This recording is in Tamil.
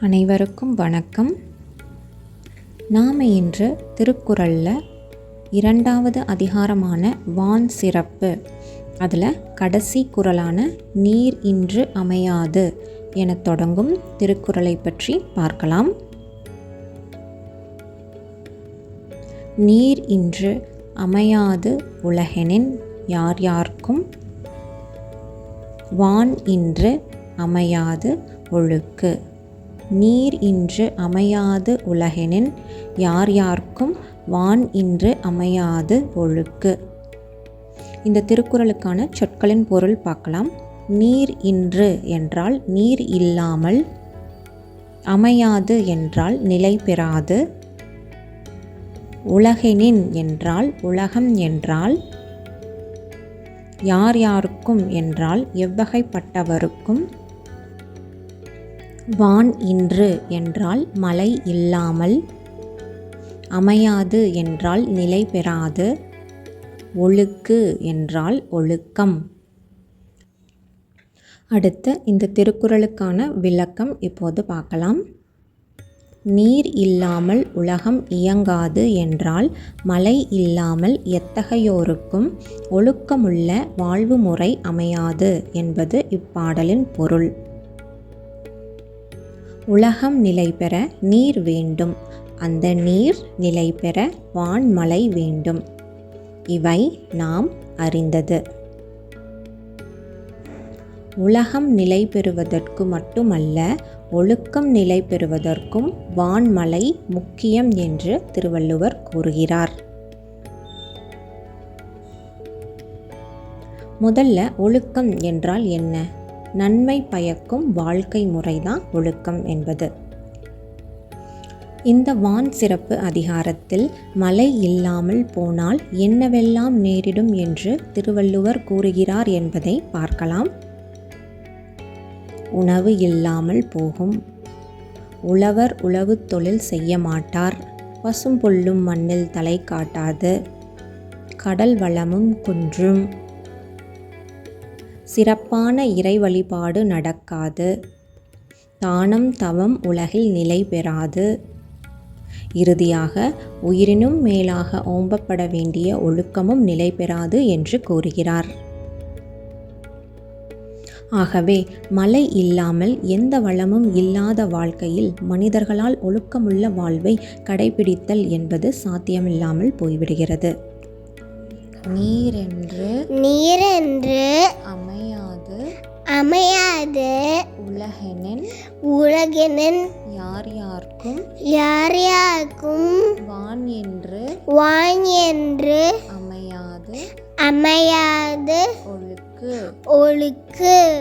அனைவருக்கும் வணக்கம். நாம் இன்று திருக்குறளில் இரண்டாவது அதிகாரமான வான் சிறப்பு. அதில் கடைசி குரலான நீர் இன்று அமையாது என தொடங்கும் திருக்குறளை பற்றி பார்க்கலாம். நீர் இன்று அமையாது உலகெனின் யார் யார்க்கும்? வான் இன்று அமையாது ஒழுக்கு. நீர் இன்று அமையாது உலகெனின் யார் யார்க்கும் வான் இன்று அமையாது ஒழுக்கு. இந்த திருக்குறளுக்கான சொற்களின் பொருள் பார்க்கலாம். நீர் இன்று என்றால் நீர் இல்லாமல் அமையாது என்றால் நிலை பெறாது உலகெனின் என்றால் உலகம் என்றால் யார் யாருக்கும் என்றால் எவ்வகைப்பட்டவருக்கும் வான் இன்று என்றால் மழை இல்லாமல் அமையாது என்றால் நிலை பெறாது ஒழுக்கு என்றால் ஒழுக்கம். அடுத்து இந்த திருக்குறளுக்கான விளக்கம் இப்போது பார்க்கலாம். நீர் இல்லாமல் உலகம் இயங்காது என்றால் மழை இல்லாமல் எத்தகையோருக்கும் ஒழுக்கமுள்ள வாழ்வு முறை அமையாது என்பது இப்பாடலின் பொருள். உலகம் நிலை பெற நீர் வேண்டும். அந்த நீர் நிலை பெற வான்மலை வேண்டும். இவை நாம் அறிந்தது. உலகம் நிலை பெறுவதற்கு மட்டுமல்ல ஒழுக்கம் நிலை பெறுவதற்கும் வான்மலை முக்கியம் என்று திருவள்ளுவர் கூறுகிறார். முதல்ல ஒழுக்கம் என்றால் என்ன? நன்மை பயக்கும் வாழ்க்கை முறைதான் ஒழுக்கம் என்பது. இந்த வான் சிறப்பு அதிகாரத்தில் மழை இல்லாமல் போனால் என்னவெல்லாம் நேரிடும் என்று திருவள்ளுவர் கூறுகிறார் என்பதை பார்க்கலாம். உணவு இல்லாமல் போகும். உழவர் உழவு தொழில் செய்ய மாட்டார். பசும்புல்லும் மண்ணில் தலை காட்டாது. கடல் வளமும் குன்றும். சிறப்பான இறை வழிபாடு நடக்காது. தானம் தவம் உலகில் நிலை பெறாது. இறுதியாக உயிரினும் மேலாக ஓம்பப்பட வேண்டிய ஒழுக்கமும் நிலை பெறாது என்று கூறுகிறார். ஆகவே மழை இல்லாமல் எந்த வளமும் இல்லாத வாழ்க்கையில் மனிதர்களால் ஒழுக்கமுள்ள வாழ்வை கடைபிடித்தல் என்பது சாத்தியமில்லாமல் போய்விடுகிறது. நீரென்று நீரென்று அமையாது. அமையாது. உலகெனின் உலகினின் யார் யார்க்கும் யார் யாருக்கும் வான் என்று வான் என்று அமையாது. அமையாது. ஒழுக்கு. ஒழுக்கு.